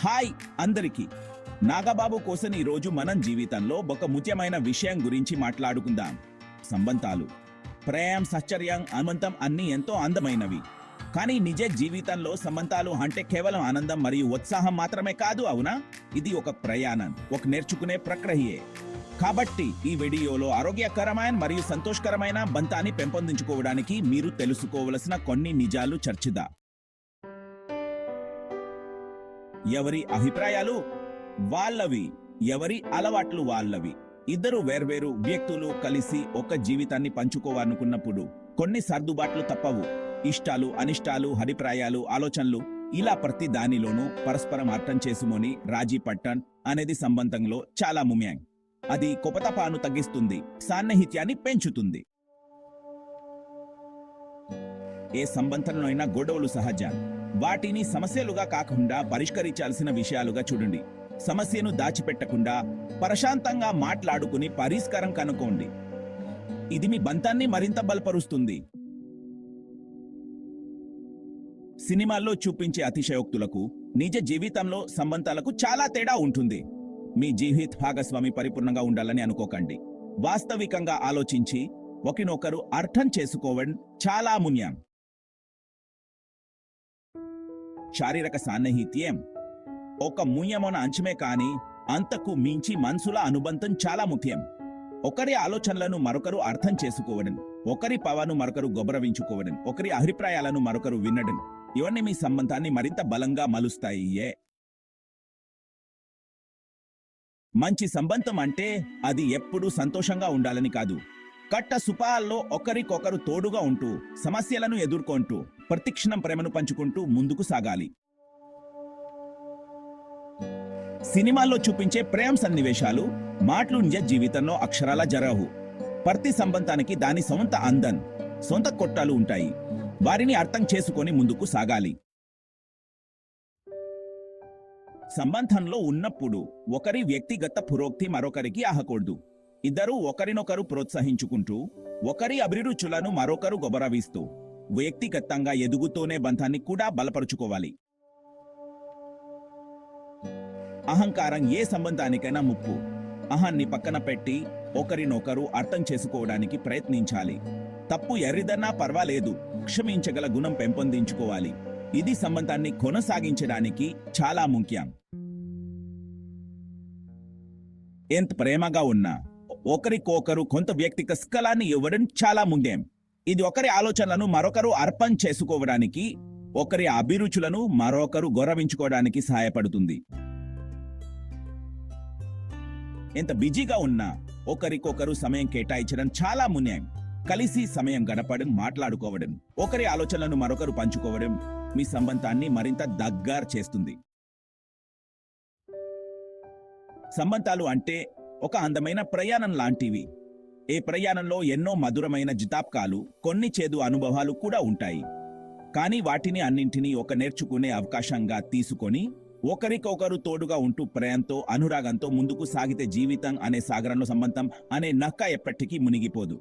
Hi అందరికీ. నాగబాబు కోసం ఈరోజు మనం జీవితంలో ఒక ముఖ్యమైన విషయం గురించి మాట్లాడుకుందాం. సంబంధాలు. ప్రేమ సచ్చర్యం అనుబంధం అన్నీ ఎంతో అందమైనవి. కానీ నిజ జీవితంలో సంబంధాలు అంటే కేవలం ఆనందం మరియు ఉత్సాహం మాత్రమే కాదు అవునా? ఇది ఒక ప్రయాణం ఒక నేర్చుకునే ప్రక్రియే. కాబట్టి ఈ వీడియోలో ఆరోగ్యకరమైన మరియు సంతోషకరమైన బంధాన్ని పెంపొందించుకోవడానికి మీరు తెలుసుకోవలసిన కొన్ని నిజాలు చర్చిదా ఎవరి అభిప్రాయాలు వాళ్ళవి ఎవరి అలవాట్లు వాళ్ళవి. ఇద్దరు వేర్వేరు వ్యక్తులు కలిసి ఒక జీవితాన్ని పంచుకోవాలనుకున్నప్పుడు కొన్ని సర్దుబాట్లు తప్పవు. ఇష్టాలు అనిష్టాలు అభిప్రాయాలు ఆలోచనలు ఇలా ప్రతి దానిలోనూ పరస్పరం అర్థం చేసుకొని రాజీ పట్టన్ అనేది సంబంధంలో చాలా ముమ్యాంగ్ అది కొపతపాను తగ్గిస్తుంది సాన్నిహిత్యాన్ని పెంచుతుంది. ఏ సంబంధంలో అయినా గొడవలు సహజం. వాటిని సమస్యలుగా కాకుండా పరిష్కరించాల్సిన విషయాలుగా చూడండి. సమస్యను దాచిపెట్టకుండా ప్రశాంతంగా మాట్లాడుకుని పరిష్కారం కనుక్కోండి. ఇది మీ బంధాన్ని మరింత బలపరుస్తుంది. సినిమాల్లో చూపించే అతిశయోక్తులకు నిజ జీవితంలో సంబంధాలకు చాలా తేడా ఉంటుంది. మీ జీవిత భాగస్వామి పరిపూర్ణంగా ఉండాలని అనుకోకండి. వాస్తవికంగా ఆలోచించి ఒకరినొకరు అర్థం చేసుకోవడం చాలా మున్యం శారీరక సాన్నిహిత్యం. ఒక ముయ్యమోన అంచమే కాని అంతకు మించి మనసుల అనుబంధం చాలా ముఖ్యం. ఒకరి ఆలోచనలను మరొకరు అర్థం చేసుకోవడం ఒకరి పవను మరొకరు గౌరవించుకోవడం ఒకరి అభిప్రాయాలను మరొకరు వినడం ఇవన్నీ మీ సంబంధాన్ని మరింత బలంగా మలుస్తాయి. ఏ మంచి సంబంధం అంటే అది ఎప్పుడూ సంతోషంగా ఉండాలని కాదు. కట్ట సుపాల్లో ఒకరికొకరు తోడుగా ఉంటూ సమస్యలను ఎదుర్కొంటూ ప్రతిక్షణం ప్రేమను పంచుకుంటూ ముందుకు సాగాలి. సినిమాల్లో చూపించే ప్రేమ సన్నివేశాలు మాటలు నిజ జీవితంలో అక్షరాల జరగవు. ప్రతి సంబంధానికి దాని సొంత అందం సొంత కొట్టాలు ఉంటాయి. వారిని అర్థం చేసుకొని ముందుకు సాగాలి. సంబంధంలో ఉన్నప్పుడు ఒకరి వ్యక్తిగత పురోక్తి మరొకరికి ఆహకూడదు ఇద్దరు ఒకరినొకరు ప్రోత్సహించుకుంటూ ఒకరి అభిరుచులను మరొకరు గౌరవిస్తూ వ్యక్తిగతంగా ఎదుగుతూనే బంధాన్ని కూడా బలపరుచుకోవాలి. అహంకారం ఏ సంబంధానికైనా ముప్పు. అహాన్ని పక్కన పెట్టి ఒకరినొకరు అర్థం చేసుకోవడానికి ప్రయత్నించాలి. తప్పు ఎరిదన్నా పర్వాలేదు క్షమించగల గుణం పెంపొందించుకోవాలి. ఇది సంబంధాన్ని కొనసాగించడానికి చాలా ముఖ్యం. ఎంత ప్రేమగా ఉన్నా ఒకరికొకరు కొంత వ్యక్తిగత స్కలాన్ని ఇవ్వడం చాలా ముఖ్యం. ఇది ఒకరి ఆలోచనలను మరొకరు అర్పణ చేసుకోవడానికి ఒకరి అభిరుచులను మరొకరు గౌరవించుకోవడానికి సహాయపడుతుంది. ఎంత బిజీగా ఉన్నా ఒకరికొకరు సమయం కేటాయించడం చాలా మున్యం కలిసి సమయం గడపడం మాట్లాడుకోవడం ఒకరి ఆలోచనలను మరొకరు పంచుకోవడం మీ సంబంధాన్ని మరింత దగ్గర చేస్తుంది. సంబంధాలు అంటే ఒక అందమైన ప్రయాణం లాంటివి. ఏ ప్రయాణంలో ఎన్నో మధురమైన జితాప్కాలు కొన్ని చేదు అనుభవాలు కూడా ఉంటాయి. కానీ వాటిని అన్నింటినీ ఒక నేర్చుకునే అవకాశంగా తీసుకొని ఒకరికొకరు తోడుగా ఉంటూ ప్రేమతో అనురాగంతో ముందుకు సాగితే జీవితం అనే సాగరంలో సంబంధం అనే నక్క ఎప్పటికీ మునిగిపోదు.